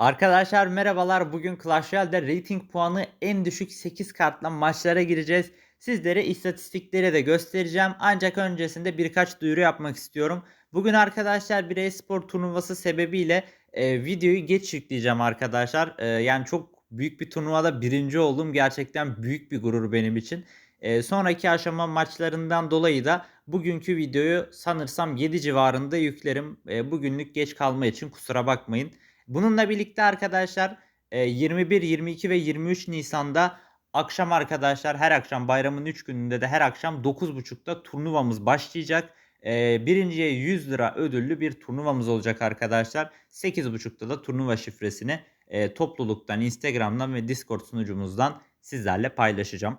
Arkadaşlar merhabalar. Bugün Clash Royale'de rating puanı en düşük 8 kartla maçlara gireceğiz. Sizlere istatistikleri de göstereceğim. Ancak öncesinde birkaç duyuru yapmak istiyorum. Bugün arkadaşlar bir e-spor turnuvası sebebiyle e, videoyu geç yükleyeceğim arkadaşlar. E, yani çok büyük bir turnuvada birinci oldum. Gerçekten büyük bir gurur benim için. E, sonraki aşama maçlarından dolayı da bugünkü videoyu sanırsam 7 civarında yüklerim. E, bugünlük geç kalma için kusura bakmayın. Bununla birlikte arkadaşlar e, 21, 22 ve 23 Nisan'da akşam arkadaşlar her akşam bayramın 3 gününde de her akşam 9.30'da turnuvamız başlayacak. E, birinciye 100 lira ödüllü bir turnuvamız olacak arkadaşlar. 8.30'da da turnuva şifresini e, topluluktan, Instagram'dan ve Discord sunucumuzdan sizlerle paylaşacağım.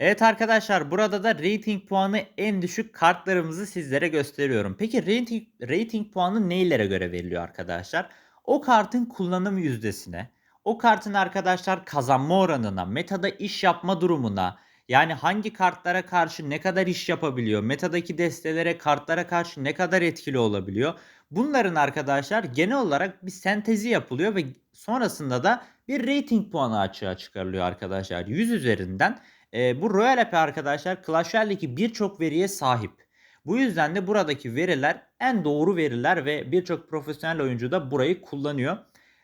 Evet arkadaşlar burada da rating puanı en düşük kartlarımızı sizlere gösteriyorum. Peki rating, rating puanı neylere göre veriliyor arkadaşlar? O kartın kullanım yüzdesine, o kartın arkadaşlar kazanma oranına, metada iş yapma durumuna, yani hangi kartlara karşı ne kadar iş yapabiliyor, metadaki destelere, kartlara karşı ne kadar etkili olabiliyor. Bunların arkadaşlar genel olarak bir sentezi yapılıyor ve sonrasında da bir rating puanı açığa çıkarılıyor arkadaşlar. 100 üzerinden e, bu Royal App arkadaşlar Clash Royale'deki birçok veriye sahip. Bu yüzden de buradaki veriler en doğru veriler ve birçok profesyonel oyuncu da burayı kullanıyor.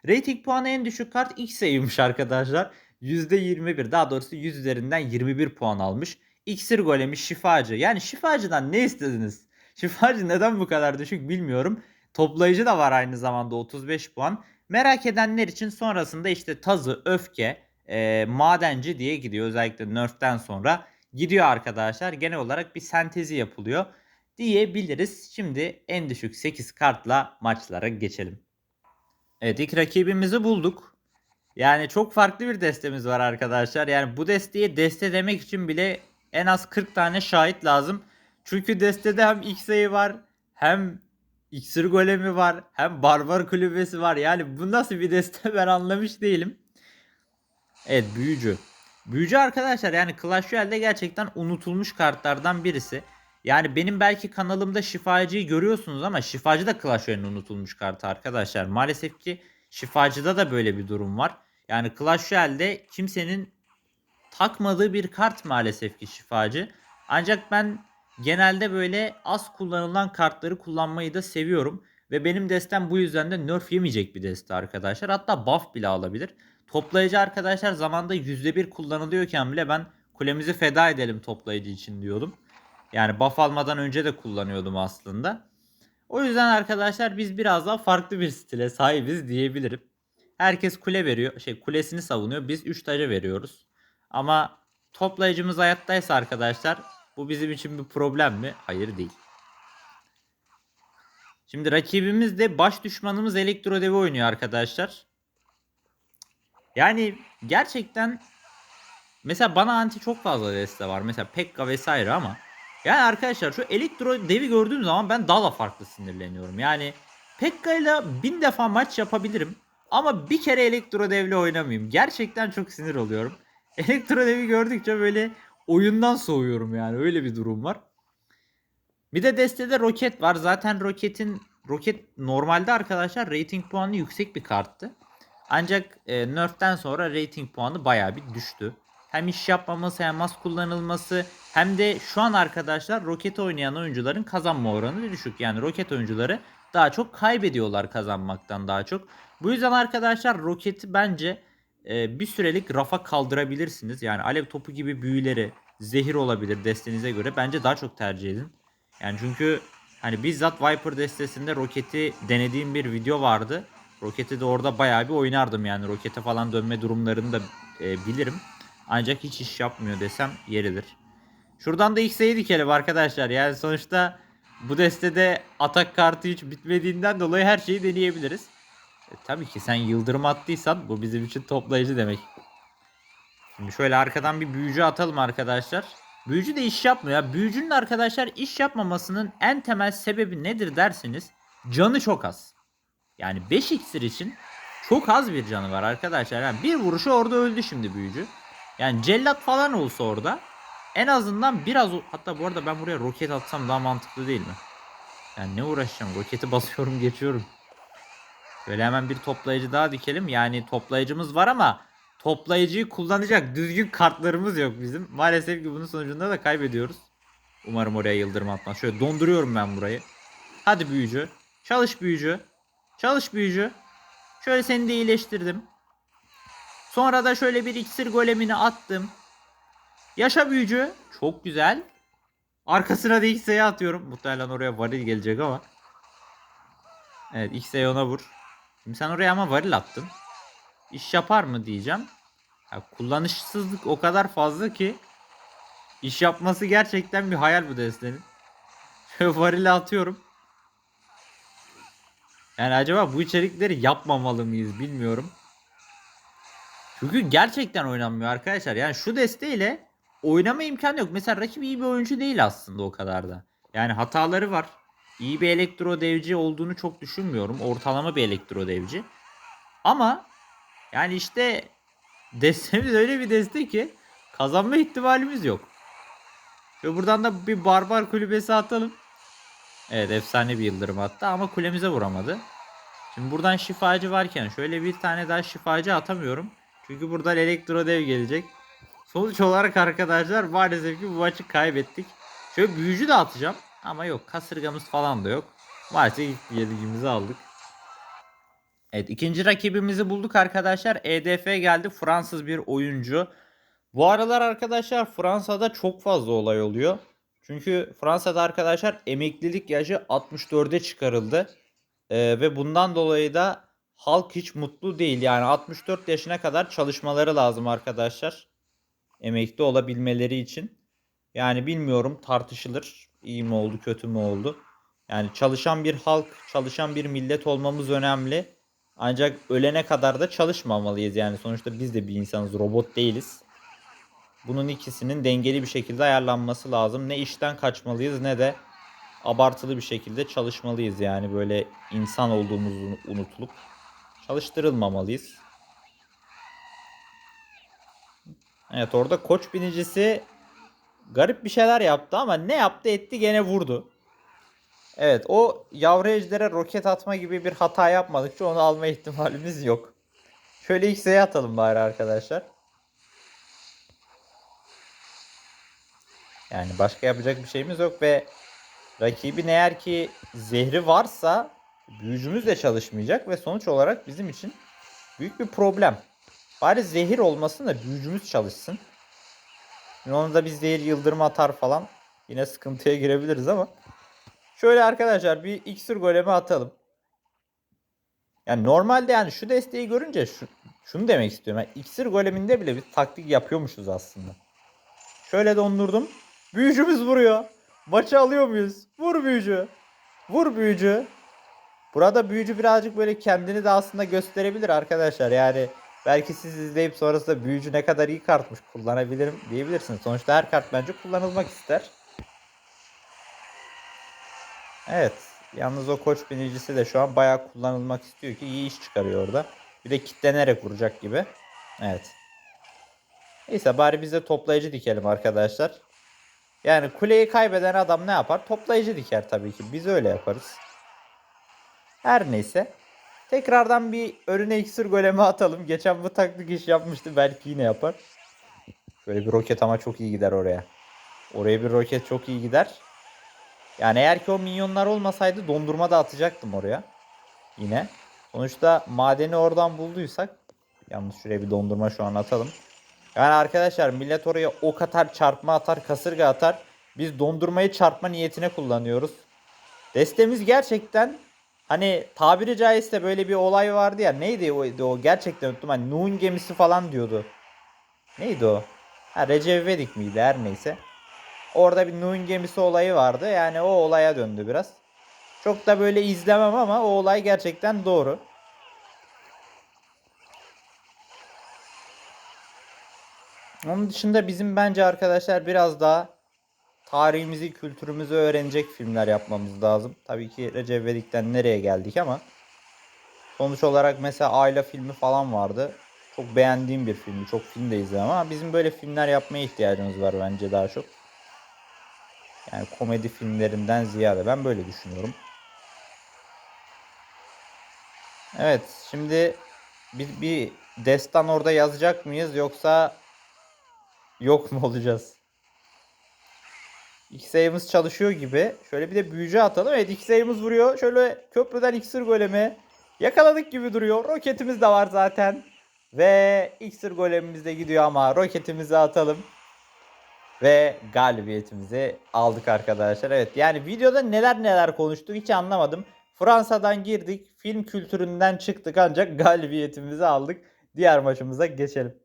Rating puanı en düşük kart X'eymiş arkadaşlar. %21 daha doğrusu 100 üzerinden 21 puan almış. İksir golemi şifacı. Yani şifacıdan ne istediniz? Şifacı neden bu kadar düşük bilmiyorum. Toplayıcı da var aynı zamanda 35 puan. Merak edenler için sonrasında işte tazı, öfke, e, madenci diye gidiyor. Özellikle nerf'ten sonra gidiyor arkadaşlar. Genel olarak bir sentezi yapılıyor diyebiliriz. Şimdi en düşük 8 kartla maçlara geçelim. Evet ilk rakibimizi bulduk. Yani çok farklı bir destemiz var arkadaşlar. Yani bu desteği deste demek için bile en az 40 tane şahit lazım. Çünkü destede hem X'ayı var hem iksir golemi var hem barbar kulübesi var. Yani bu nasıl bir deste ben anlamış değilim. Evet büyücü. Büyücü arkadaşlar yani Clash Royale'de gerçekten unutulmuş kartlardan birisi. Yani benim belki kanalımda şifacıyı görüyorsunuz ama şifacı da Clash Royale'in unutulmuş kartı arkadaşlar. Maalesef ki şifacıda da böyle bir durum var. Yani Clash Royale'de kimsenin takmadığı bir kart maalesef ki şifacı. Ancak ben genelde böyle az kullanılan kartları kullanmayı da seviyorum. Ve benim destem bu yüzden de nerf yemeyecek bir deste arkadaşlar. Hatta buff bile alabilir. Toplayıcı arkadaşlar zamanda %1 kullanılıyorken bile ben kulemizi feda edelim toplayıcı için diyordum. Yani buff almadan önce de kullanıyordum aslında. O yüzden arkadaşlar biz biraz daha farklı bir stile sahibiz diyebilirim. Herkes kule veriyor. Şey kulesini savunuyor. Biz 3 taca veriyoruz. Ama toplayıcımız hayattaysa arkadaşlar bu bizim için bir problem mi? Hayır değil. Şimdi rakibimiz de baş düşmanımız Elektrodevi oynuyor arkadaşlar. Yani gerçekten mesela bana anti çok fazla deste var. Mesela Pekka vesaire ama yani arkadaşlar şu elektro devi gördüğüm zaman ben daha da farklı sinirleniyorum. Yani Pekka ile bin defa maç yapabilirim. Ama bir kere elektro devle oynamayayım. Gerçekten çok sinir oluyorum. Elektro devi gördükçe böyle oyundan soğuyorum yani. Öyle bir durum var. Bir de destede roket var. Zaten roketin roket normalde arkadaşlar rating puanı yüksek bir karttı. Ancak e, nerf'ten sonra rating puanı baya bir düştü. Hem iş yapmaması hem az kullanılması hem de şu an arkadaşlar roket oynayan oyuncuların kazanma oranı düşük. Yani roket oyuncuları daha çok kaybediyorlar kazanmaktan daha çok. Bu yüzden arkadaşlar roketi bence e, bir sürelik rafa kaldırabilirsiniz. Yani alev topu gibi büyüleri zehir olabilir destenize göre. Bence daha çok tercih edin. Yani çünkü hani bizzat Viper destesinde roketi denediğim bir video vardı. Roketi de orada bayağı bir oynardım yani. Rokete falan dönme durumlarını da e, bilirim. Ancak hiç iş yapmıyor desem yeridir. Şuradan da X'e dikelim arkadaşlar. Yani sonuçta bu destede atak kartı hiç bitmediğinden dolayı her şeyi deneyebiliriz. E, tabii ki sen yıldırım attıysan bu bizim için toplayıcı demek. Şimdi şöyle arkadan bir büyücü atalım arkadaşlar. Büyücü de iş yapmıyor. Büyücünün arkadaşlar iş yapmamasının en temel sebebi nedir derseniz canı çok az. Yani 5 iksir için çok az bir canı var arkadaşlar. Yani bir vuruşu orada öldü şimdi büyücü. Yani cellat falan olsa orada en azından biraz hatta bu arada ben buraya roket atsam daha mantıklı değil mi? Yani ne uğraşacağım? Roketi basıyorum geçiyorum. Böyle hemen bir toplayıcı daha dikelim. Yani toplayıcımız var ama toplayıcıyı kullanacak düzgün kartlarımız yok bizim. Maalesef ki bunun sonucunda da kaybediyoruz. Umarım oraya yıldırım atmaz. Şöyle donduruyorum ben burayı. Hadi büyücü. Çalış büyücü. Çalış büyücü. Şöyle seni de iyileştirdim. Sonra da şöyle bir iksir golemini attım. Yaşa büyücü. Çok güzel. Arkasına da X'e atıyorum. Muhtemelen oraya varil gelecek ama. Evet X'e ona vur. Şimdi sen oraya ama varil attın. İş yapar mı diyeceğim. Ya, kullanışsızlık o kadar fazla ki iş yapması gerçekten bir hayal bu destenin. Varili atıyorum. Yani acaba bu içerikleri yapmamalı mıyız bilmiyorum. Çünkü gerçekten oynanmıyor arkadaşlar. Yani şu desteğiyle oynama imkanı yok. Mesela rakip iyi bir oyuncu değil aslında o kadar da. Yani hataları var. İyi bir elektro devci olduğunu çok düşünmüyorum. Ortalama bir elektro devci. Ama yani işte destemiz öyle bir deste ki kazanma ihtimalimiz yok. Ve buradan da bir barbar kulübesi atalım. Evet efsane bir yıldırım attı ama kulemize vuramadı. Şimdi buradan şifacı varken şöyle bir tane daha şifacı atamıyorum. Çünkü buradan elektro dev gelecek. Sonuç olarak arkadaşlar maalesef ki bu maçı kaybettik. Şöyle büyücü de atacağım. Ama yok kasırgamız falan da yok. Maalesef ilk yenilgimizi aldık. Evet ikinci rakibimizi bulduk arkadaşlar. EDF geldi Fransız bir oyuncu. Bu aralar arkadaşlar Fransa'da çok fazla olay oluyor. Çünkü Fransa'da arkadaşlar emeklilik yaşı 64'e çıkarıldı. Ee, ve bundan dolayı da halk hiç mutlu değil. Yani 64 yaşına kadar çalışmaları lazım arkadaşlar. Emekli olabilmeleri için. Yani bilmiyorum tartışılır. İyi mi oldu kötü mü oldu. Yani çalışan bir halk, çalışan bir millet olmamız önemli. Ancak ölene kadar da çalışmamalıyız. Yani sonuçta biz de bir insanız, robot değiliz. Bunun ikisinin dengeli bir şekilde ayarlanması lazım. Ne işten kaçmalıyız ne de abartılı bir şekilde çalışmalıyız. Yani böyle insan olduğumuzu unutulup çalıştırılmamalıyız. Evet orada koç binicisi garip bir şeyler yaptı ama ne yaptı etti gene vurdu. Evet o yavru ejdere roket atma gibi bir hata yapmadıkça onu alma ihtimalimiz yok. Şöyle X'e atalım bari arkadaşlar. Yani başka yapacak bir şeyimiz yok ve rakibin eğer ki zehri varsa büyücümüz de çalışmayacak ve sonuç olarak bizim için büyük bir problem. Bari zehir olmasın da büyücümüz çalışsın. Şimdi onu da biz zehir yıldırım atar falan yine sıkıntıya girebiliriz ama şöyle arkadaşlar bir iksir golemi atalım. Yani normalde yani şu desteği görünce şu, şunu demek istiyorum. Yani iksir goleminde bile bir taktik yapıyormuşuz aslında. Şöyle dondurdum. Büyücümüz vuruyor. Maçı alıyor muyuz? Vur büyücü. Vur büyücü. Burada büyücü birazcık böyle kendini de aslında gösterebilir arkadaşlar. Yani belki siz izleyip sonrasında büyücü ne kadar iyi kartmış kullanabilirim diyebilirsiniz. Sonuçta her kart bence kullanılmak ister. Evet. Yalnız o koç binicisi de şu an bayağı kullanılmak istiyor ki iyi iş çıkarıyor orada. Bir de kitlenerek vuracak gibi. Evet. Neyse bari biz de toplayıcı dikelim arkadaşlar. Yani kuleyi kaybeden adam ne yapar? Toplayıcı diker tabii ki. Biz öyle yaparız. Her neyse. Tekrardan bir önüne iksir golemi atalım. Geçen bu taktik iş yapmıştı. Belki yine yapar. Böyle bir roket ama çok iyi gider oraya. Oraya bir roket çok iyi gider. Yani eğer ki o minyonlar olmasaydı dondurma da atacaktım oraya. Yine. Sonuçta madeni oradan bulduysak. Yalnız şuraya bir dondurma şu an atalım. Yani arkadaşlar millet oraya ok atar, çarpma atar, kasırga atar. Biz dondurmayı çarpma niyetine kullanıyoruz. Destemiz gerçekten hani tabiri caizse böyle bir olay vardı ya. Neydi o? o gerçekten unuttum. Hani Nuh'un gemisi falan diyordu. Neydi o? Ha Recep İvedik miydi her neyse. Orada bir Nuh'un gemisi olayı vardı. Yani o olaya döndü biraz. Çok da böyle izlemem ama o olay gerçekten doğru. Onun dışında bizim bence arkadaşlar biraz daha tarihimizi, kültürümüzü öğrenecek filmler yapmamız lazım. Tabii ki Recep İvedik'ten nereye geldik ama sonuç olarak mesela Ayla filmi falan vardı. Çok beğendiğim bir filmi. Çok film de izledim ama bizim böyle filmler yapmaya ihtiyacımız var bence daha çok. Yani komedi filmlerinden ziyade ben böyle düşünüyorum. Evet şimdi bir, bir destan orada yazacak mıyız yoksa yok mu olacağız? X-Sayımız çalışıyor gibi. Şöyle bir de büyücü atalım. Evet X-Sayımız vuruyor. Şöyle köprüden iksir golemi. Yakaladık gibi duruyor. Roketimiz de var zaten. Ve iksir golemimiz de gidiyor ama roketimizi atalım. Ve galibiyetimizi aldık arkadaşlar. Evet yani videoda neler neler konuştuk hiç anlamadım. Fransa'dan girdik. Film kültüründen çıktık ancak galibiyetimizi aldık. Diğer maçımıza geçelim.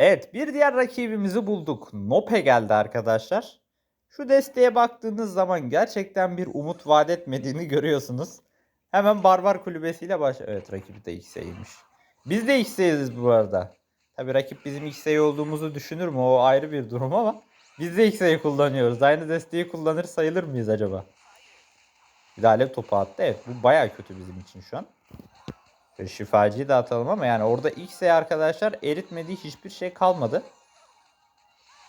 Evet bir diğer rakibimizi bulduk. Nope geldi arkadaşlar. Şu desteğe baktığınız zaman gerçekten bir umut vaat etmediğini görüyorsunuz. Hemen Barbar Kulübesi'yle baş... Evet rakibi de X'eymiş. Biz de X'eyiz bu arada. Tabi rakip bizim X'ey olduğumuzu düşünür mü? O ayrı bir durum ama biz de X'ey kullanıyoruz. Aynı desteği kullanır sayılır mıyız acaba? Bir de alev topu attı. Evet bu baya kötü bizim için şu an. Şöyle şifacıyı da atalım ama yani orada X'ey arkadaşlar eritmediği hiçbir şey kalmadı.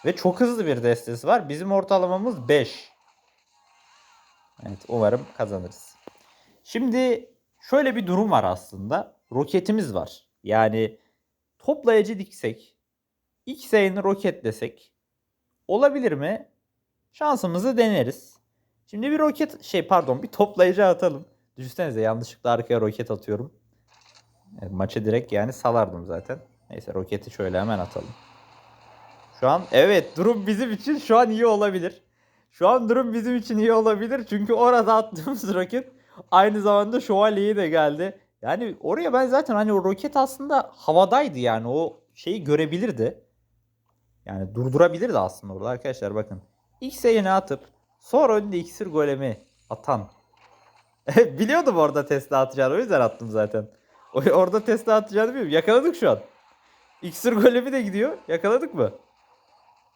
Ve çok hızlı bir destesi var. Bizim ortalamamız 5. Evet umarım kazanırız. Şimdi şöyle bir durum var aslında. Roketimiz var. Yani toplayıcı diksek, X'eyini roketlesek olabilir mi? Şansımızı deneriz. Şimdi bir roket şey pardon bir toplayıcı atalım. Düşünsenize yanlışlıkla arkaya roket atıyorum. Evet, maçı direkt yani salardım zaten. Neyse roketi şöyle hemen atalım. Şu an evet durum bizim için şu an iyi olabilir. Şu an durum bizim için iyi olabilir. Çünkü orada attığımız roket aynı zamanda şövalyeyi de geldi. Yani oraya ben zaten hani o roket aslında havadaydı yani o şeyi görebilirdi. Yani durdurabilirdi aslında orada arkadaşlar bakın. X yeni atıp sonra önünde iksir golemi atan. Biliyordum orada Tesla atacağını o yüzden attım zaten. Orada Tesla atacağını bilmiyorum. Yakaladık şu an. İksir golemi de gidiyor. Yakaladık mı?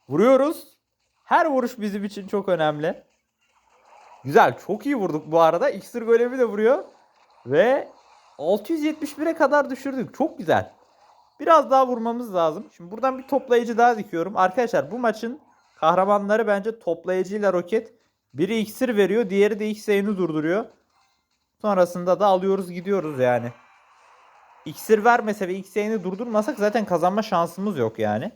Vuruyoruz. Her vuruş bizim için çok önemli. Güzel. Çok iyi vurduk bu arada. İksir golemi de vuruyor. Ve 671'e kadar düşürdük. Çok güzel. Biraz daha vurmamız lazım. Şimdi buradan bir toplayıcı daha dikiyorum. Arkadaşlar bu maçın kahramanları bence toplayıcıyla roket. Biri iksir veriyor. Diğeri de X'ini durduruyor. Sonrasında da alıyoruz gidiyoruz yani. İksir vermese ve X'ini durdurmasak zaten kazanma şansımız yok yani.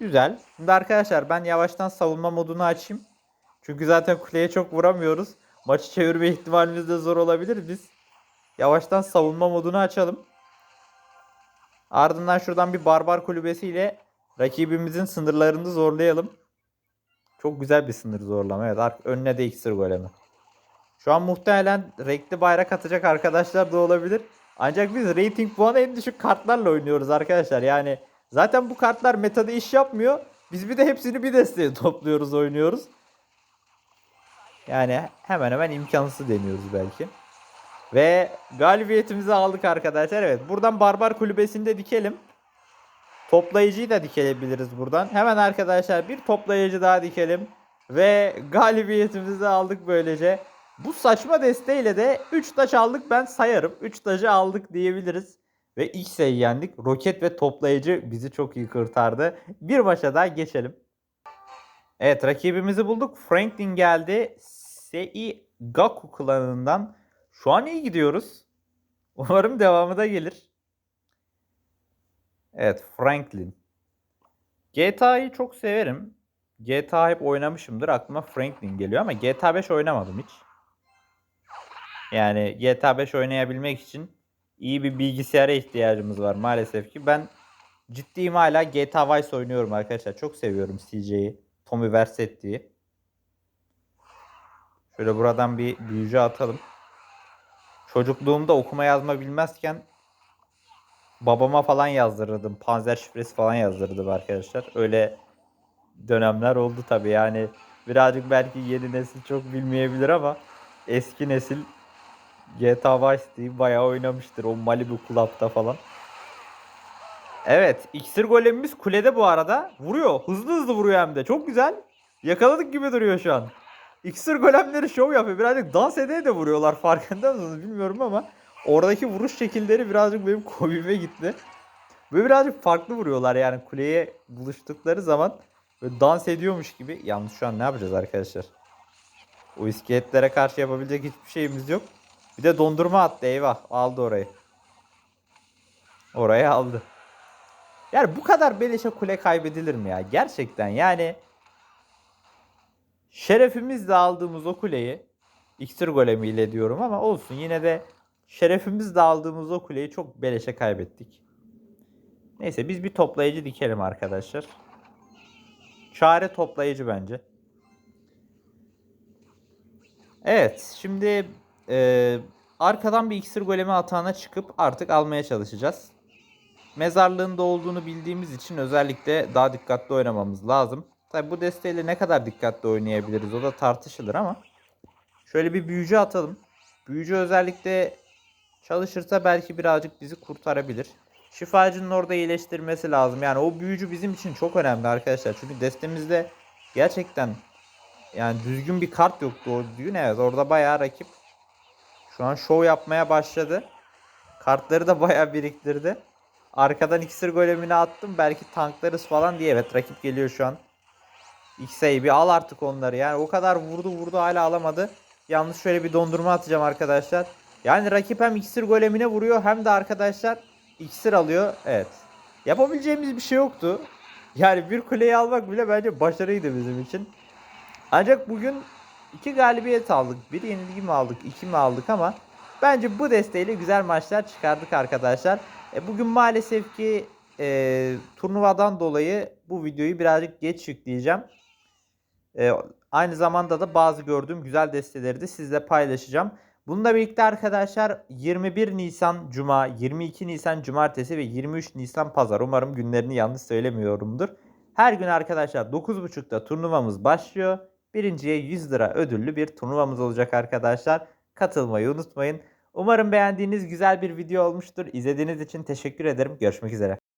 Güzel. Şimdi arkadaşlar ben yavaştan savunma modunu açayım. Çünkü zaten kuleye çok vuramıyoruz. Maçı çevirme ihtimalimiz de zor olabilir. Biz yavaştan savunma modunu açalım. Ardından şuradan bir barbar kulübesiyle rakibimizin sınırlarını zorlayalım. Çok güzel bir sınır zorlama. Evet önüne de iksir golemi. Şu an muhtemelen renkli bayrak atacak arkadaşlar da olabilir. Ancak biz rating puanı en düşük kartlarla oynuyoruz arkadaşlar. Yani zaten bu kartlar metada iş yapmıyor. Biz bir de hepsini bir desteğe topluyoruz oynuyoruz. Yani hemen hemen imkansız deniyoruz belki. Ve galibiyetimizi aldık arkadaşlar. Evet buradan Barbar Kulübesi'nde dikelim. Toplayıcıyı da dikebiliriz buradan. Hemen arkadaşlar bir toplayıcı daha dikelim. Ve galibiyetimizi aldık böylece. Bu saçma desteğiyle de 3 taş aldık ben sayarım. 3 taşı aldık diyebiliriz. Ve sayı yendik. Roket ve toplayıcı bizi çok iyi kurtardı. Bir maça daha geçelim. Evet rakibimizi bulduk. Franklin geldi. Sei Gaku klanından. Şu an iyi gidiyoruz. Umarım devamı da gelir. Evet Franklin. GTA'yı çok severim. GTA hep oynamışımdır. Aklıma Franklin geliyor ama GTA 5 oynamadım hiç. Yani GTA 5 oynayabilmek için iyi bir bilgisayara ihtiyacımız var maalesef ki. Ben ciddiyim hala GTA Vice oynuyorum arkadaşlar. Çok seviyorum CJ'yi. Tommy Vercetti'yi. Şöyle buradan bir büyücü atalım. Çocukluğumda okuma yazma bilmezken babama falan yazdırırdım. Panzer şifresi falan yazdırırdım arkadaşlar. Öyle dönemler oldu tabii yani. Birazcık belki yeni nesil çok bilmeyebilir ama eski nesil GTA Vice City'yi bayağı oynamıştır. O Malibu Club'da falan. Evet. iksir golemimiz kulede bu arada. Vuruyor. Hızlı hızlı vuruyor hem de. Çok güzel. Yakaladık gibi duruyor şu an. İksir golemleri şov yapıyor. Birazcık dans edeye de vuruyorlar. Farkında mısınız bilmiyorum ama oradaki vuruş şekilleri birazcık benim komiğime gitti. Böyle birazcık farklı vuruyorlar yani kuleye buluştukları zaman böyle dans ediyormuş gibi. Yalnız şu an ne yapacağız arkadaşlar? O iskeletlere karşı yapabilecek hiçbir şeyimiz yok. Bir de dondurma attı eyvah. Aldı orayı. Orayı aldı. Yani bu kadar beleşe kule kaybedilir mi ya? Gerçekten yani şerefimizle aldığımız o kuleyi iksir golemiyle diyorum ama olsun yine de şerefimizle aldığımız o kuleyi çok beleşe kaybettik. Neyse biz bir toplayıcı dikelim arkadaşlar. Çare toplayıcı bence. Evet şimdi e, arkadan bir iksir golemi atağına çıkıp artık almaya çalışacağız. Mezarlığında olduğunu bildiğimiz için özellikle daha dikkatli oynamamız lazım. Tabi bu desteğiyle ne kadar dikkatli oynayabiliriz o da tartışılır ama. Şöyle bir büyücü atalım. Büyücü özellikle çalışırsa belki birazcık bizi kurtarabilir. Şifacının orada iyileştirmesi lazım. Yani o büyücü bizim için çok önemli arkadaşlar. Çünkü destemizde gerçekten yani düzgün bir kart yoktu o düzgün. Evet orada bayağı rakip şu an şov yapmaya başladı. Kartları da bayağı biriktirdi. Arkadan iksir golemini attım. Belki tanklarız falan diye. Evet rakip geliyor şu an. X'e bir al artık onları. Yani o kadar vurdu vurdu hala alamadı. Yalnız şöyle bir dondurma atacağım arkadaşlar. Yani rakip hem iksir golemine vuruyor hem de arkadaşlar iksir alıyor. Evet. Yapabileceğimiz bir şey yoktu. Yani bir kuleyi almak bile bence başarıydı bizim için. Ancak bugün iki galibiyet aldık. Bir yenilgi mi aldık, iki mi aldık ama bence bu desteğiyle güzel maçlar çıkardık arkadaşlar. E, bugün maalesef ki e, turnuvadan dolayı bu videoyu birazcık geç yükleyeceğim. E, aynı zamanda da bazı gördüğüm güzel desteleri de sizle paylaşacağım. Bununla birlikte arkadaşlar 21 Nisan Cuma, 22 Nisan Cumartesi ve 23 Nisan Pazar. Umarım günlerini yanlış söylemiyorumdur. Her gün arkadaşlar 9.30'da turnuvamız başlıyor. Birinciye 100 lira ödüllü bir turnuvamız olacak arkadaşlar. Katılmayı unutmayın. Umarım beğendiğiniz güzel bir video olmuştur. İzlediğiniz için teşekkür ederim. Görüşmek üzere.